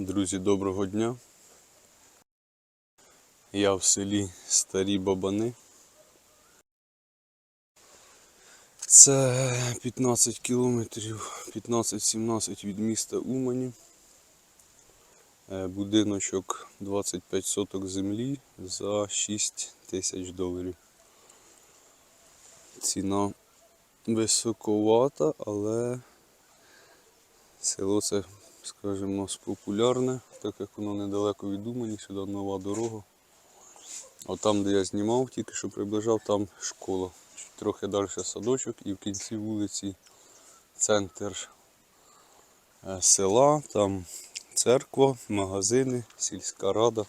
Друзі, доброго дня. Я в селі Старі Бабани. Це 15 кілометрів, 15-17 від міста Умані. Е, Будиночок 25 соток землі за 6 тисяч доларів. Ціна високовата, але село це, скажімо, у нас популярне, так як воно недалеко від Умані, сюди нова дорога. А там, де я знімав, тільки що приближав, там школа. Трохи далі садочок і в кінці вулиці центр е, села, там церква, магазини, сільська рада.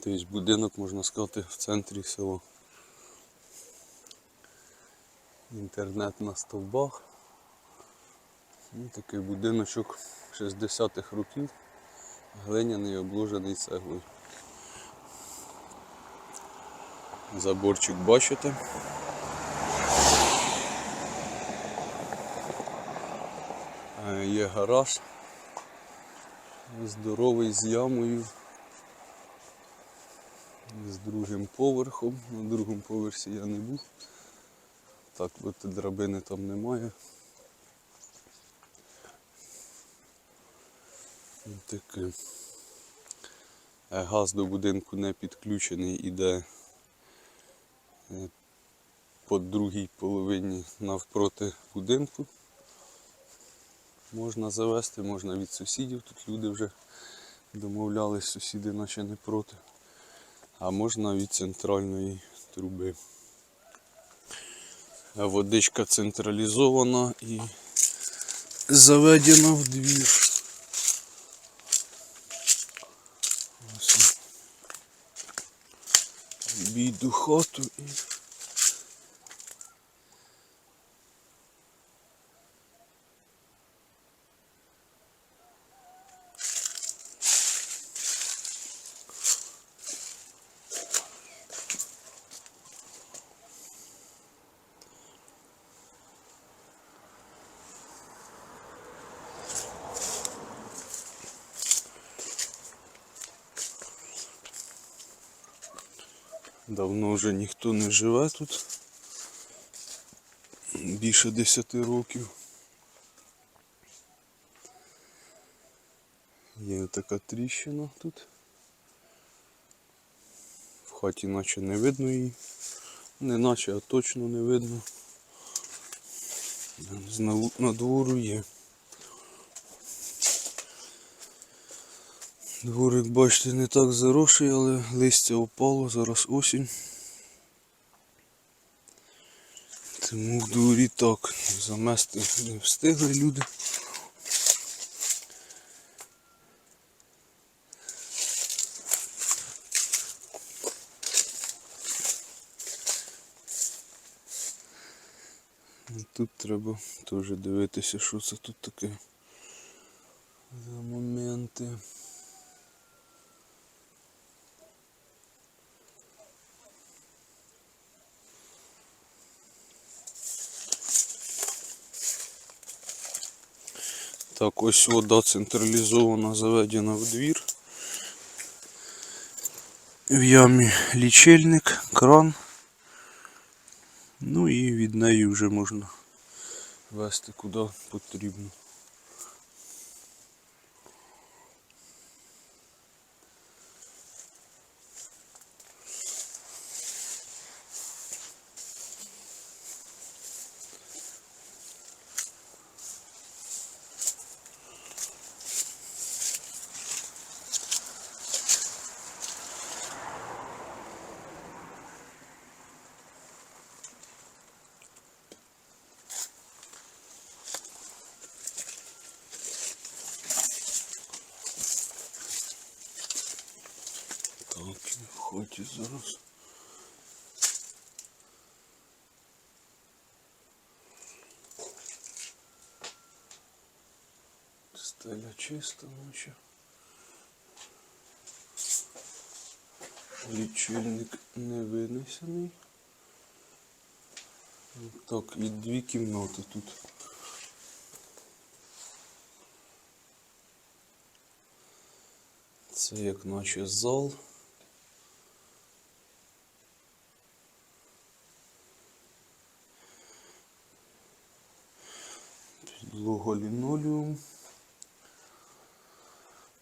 Тобто будинок, можна сказати, в центрі села. Інтернет на стовбах. Ну, такий будиночок 60-х років, глиняний обложений цеглою. Заборчик бачите. Е, Є гараж здоровий з ямою, з другим поверхом. На другому поверсі я не був. Так, от драбини там немає. Таке. Е, Газ до будинку не підключений, іде е, по другій половині навпроти будинку. Можна завести, можна від сусідів. Тут люди вже домовлялись, сусіди наче не проти. А можна від центральної труби. Е, Водичка централізована і заведена в двір. Обійду хату і. Давно вже ніхто не живе тут. Більше 10 років. Є така тріщина тут. В хаті наче не видно її. Не наче, а точно не видно. На- надвору є. Дворик, бачите, не так заросший, але листя опало, зараз осінь. Тому в дворі так замести не встигли люди. Тут треба теж дивитися, що це тут таке за моменти. Так, ось вода централізована заведена в двір. В ямі лічильник, кран. Ну і від неї вже можна вести куди потрібно. Так, хаті зараз. Стеля чиста, наче. Лічильник не винесений. Так, і дві кімнати тут. Це як наче зал. Підлога лінолеум.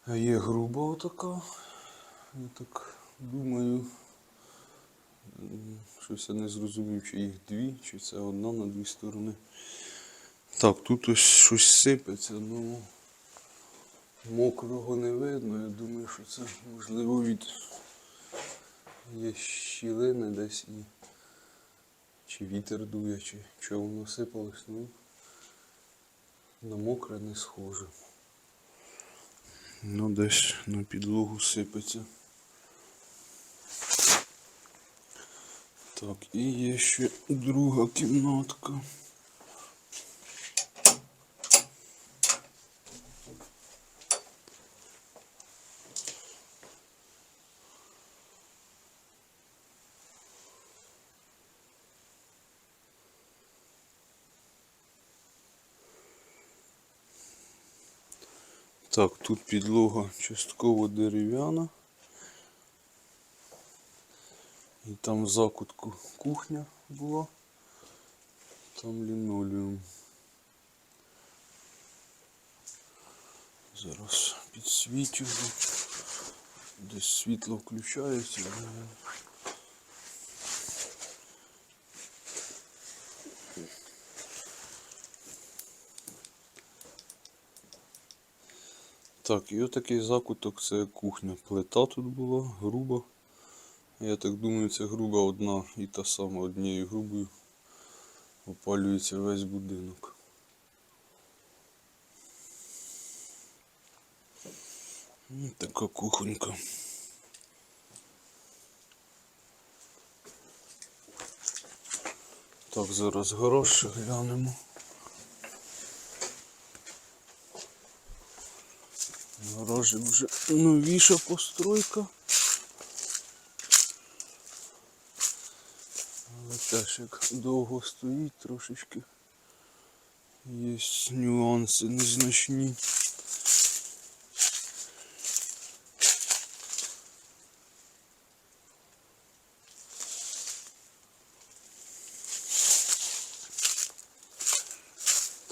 Є груба така. Я так думаю. Щось я не зрозумів, чи їх дві, чи це одна на дві сторони. Так, тут ось щось сипеться, ну мокрого не видно. Я думаю, що це можливо від є щілини десь і чи вітер дує, чи що воно сипалось, ну на мокре не схоже. Ну десь на підлогу сипеться. Так, і є ще друга кімнатка. Так, тут підлога частково дерев'яна. І там в закутку кухня була. Там лінолеум. Зараз підсвічу. Десь світло включається. Так, і отакий закуток це кухня. Плита тут була, груба. Я так думаю, це груба одна і та сама однією грубою опалюється весь будинок. Ось така кухонька. Так, зараз гараж глянемо. Гаражик вже новіша постройка. Але теж як довго стоїть трошечки. Є нюанси незначні.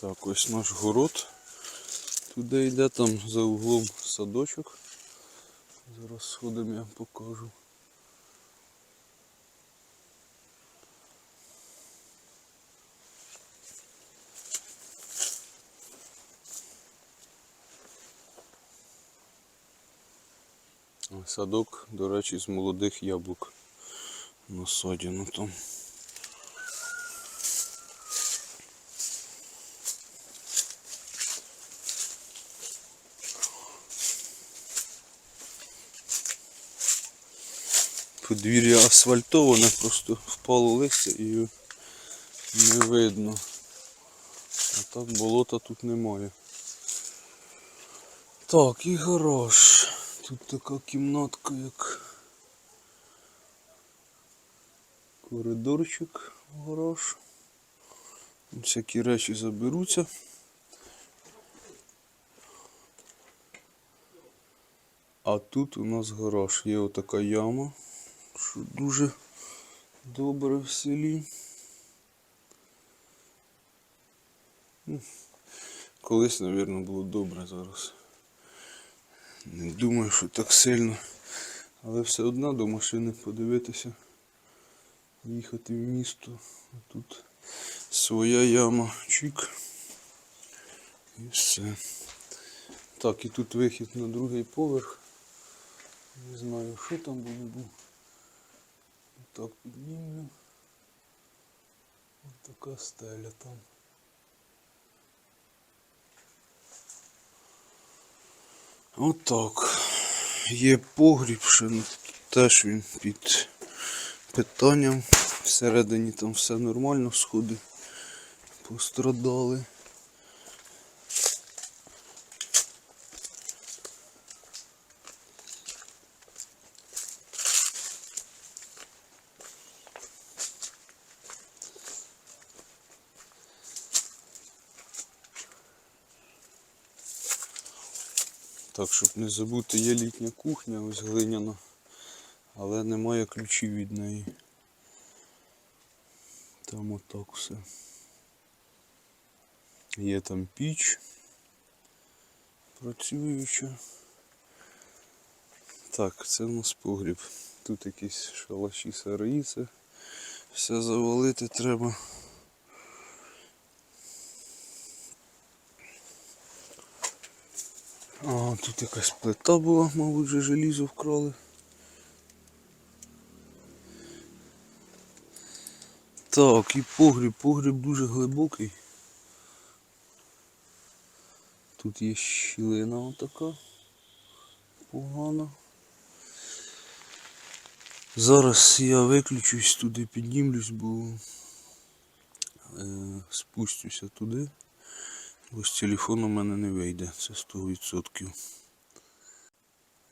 Так, ось наш город. Туди йде там за углом садочок. Зараз сходимо, я покажу. Садок, до речі, з молодих яблук насаджено там. Подвір'я асфальтоване, просто впало листя і не видно. А так болота тут немає. Так, і гараж. Тут така кімнатка, як коридорчик гараж. Всякі речі заберуться. А тут у нас гараж. Є отака яма, що дуже добре в селі. Колись, мабуть, було добре зараз. Не думаю, що так сильно. Але все одно до машини подивитися. Їхати в місто. Тут своя яма, чик. І все. Так, і тут вихід на другий поверх. Не знаю, що там буде. Так, піднімлю. Ось така стеля там. Отак. Є погріб, ще теж він під питанням. Всередині там все нормально, сходи пострадали. Так, щоб не забути, є літня кухня, ось глиняна, але немає ключів від неї. Там отак все. Є там піч працююча. Так, це в нас погріб. Тут якісь шалаші сараї, це все завалити треба. А, тут якась плита була, мабуть, вже желізо вкрали. Так, і погріб, погріб дуже глибокий. Тут є щілина отака. Погана. Зараз я виключусь туди, піднімлюсь, бо е, спустюся туди. Бо з телефону в мене не вийде, це 100%.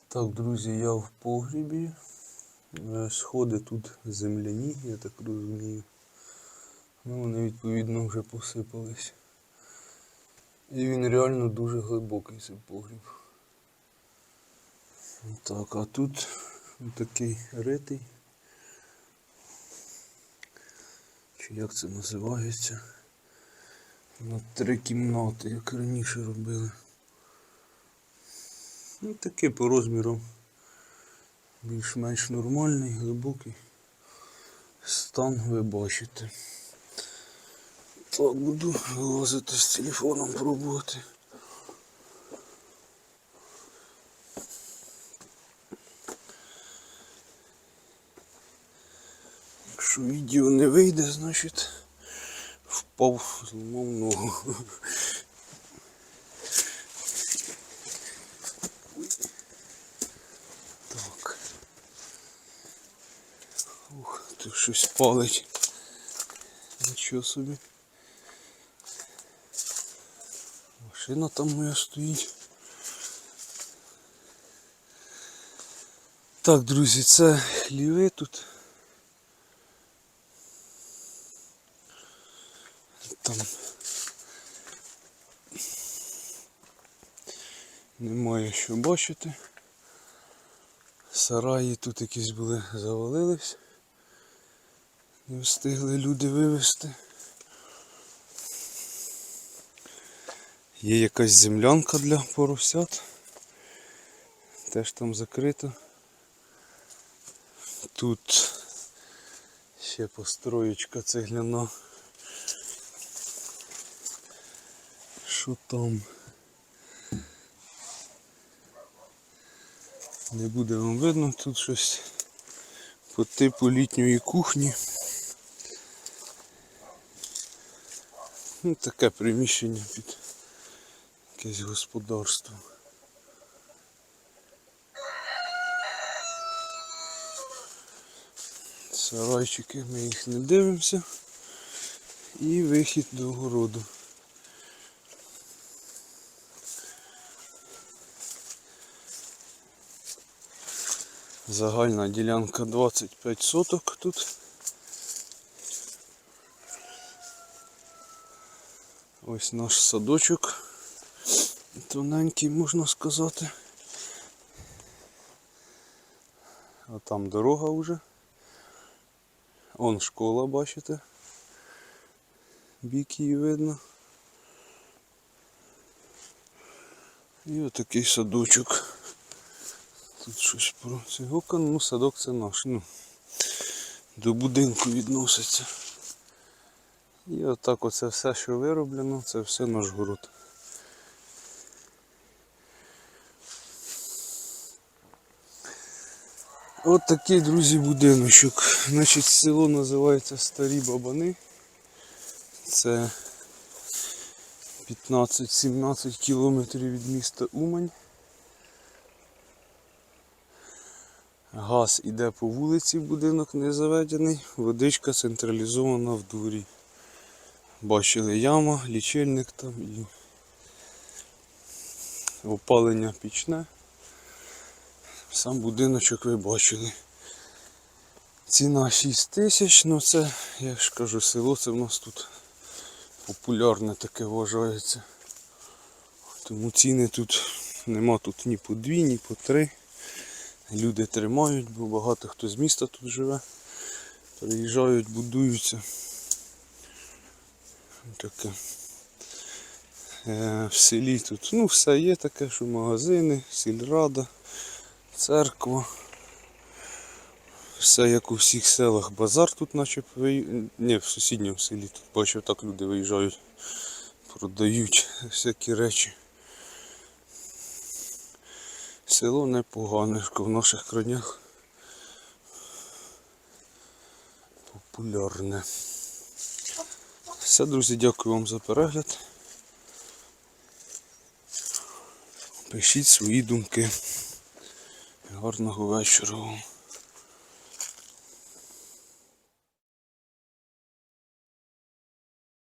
Так, друзі, я в погрібі. Е, Сходи тут земляні, я так розумію. Ну, вони відповідно вже посипались. І він реально дуже глибокий цей погріб. Так, а тут такий ритий. Чи як це називається? На три кімнати, як раніше робили. Ну такий по розміру більш-менш нормальний, глибокий. Стан ви бачите. Так, буду вилазити з телефоном пробувати. Якщо відео не вийде, значить впав, зламав ногу. Так. Ух, тут щось палить. Нічого собі. Машина там моя стоїть. Так, друзі, це хліви тут. Там немає що бачити. Сараї тут якісь були завалились. Не встигли люди вивезти. Є якась землянка для поросят. Теж там закрито. Тут ще построєчка цегляна. Що там? Не буде вам видно, тут щось по типу літньої кухні. Ну, таке приміщення під якесь господарство. Сарайчики ми їх не дивимося. І вихід до городу. Загальна ділянка 25 соток тут. Ось наш садочок. Тоненький, можна сказати. А там дорога вже. Он школа, бачите. Бік її видно. І отакий садочок. Тут щось про цього, ну садок це наш. Ну, до будинку відноситься. І отак оце все, що вироблено, це все наш город. От такий, друзі, будиночок. Значить, село називається Старі Бабани. Це 15-17 кілометрів від міста Умань. Газ іде по вулиці, будинок не заведений, водичка централізована в дворі. Бачили яма, лічильник там і опалення пічне. Сам будиночок ви бачили. Ціна 6 тисяч, ну це, я ж кажу, село це в нас тут популярне таке вважається. Тому ціни тут Нема тут ні по дві, ні по три. Люди тримають, бо багато хто з міста тут живе. Приїжджають, будуються. Таке. Е, в селі тут ну, все є таке, що магазини, сільрада, церква. Все як у всіх селах. Базар тут наче. Ні, в сусідньому селі тут бачив, так люди виїжджають, продають всякі речі. Село непогане, в наших кронях популярне. Все, друзі, дякую вам за перегляд. Пишіть свої думки. Гарного вечора.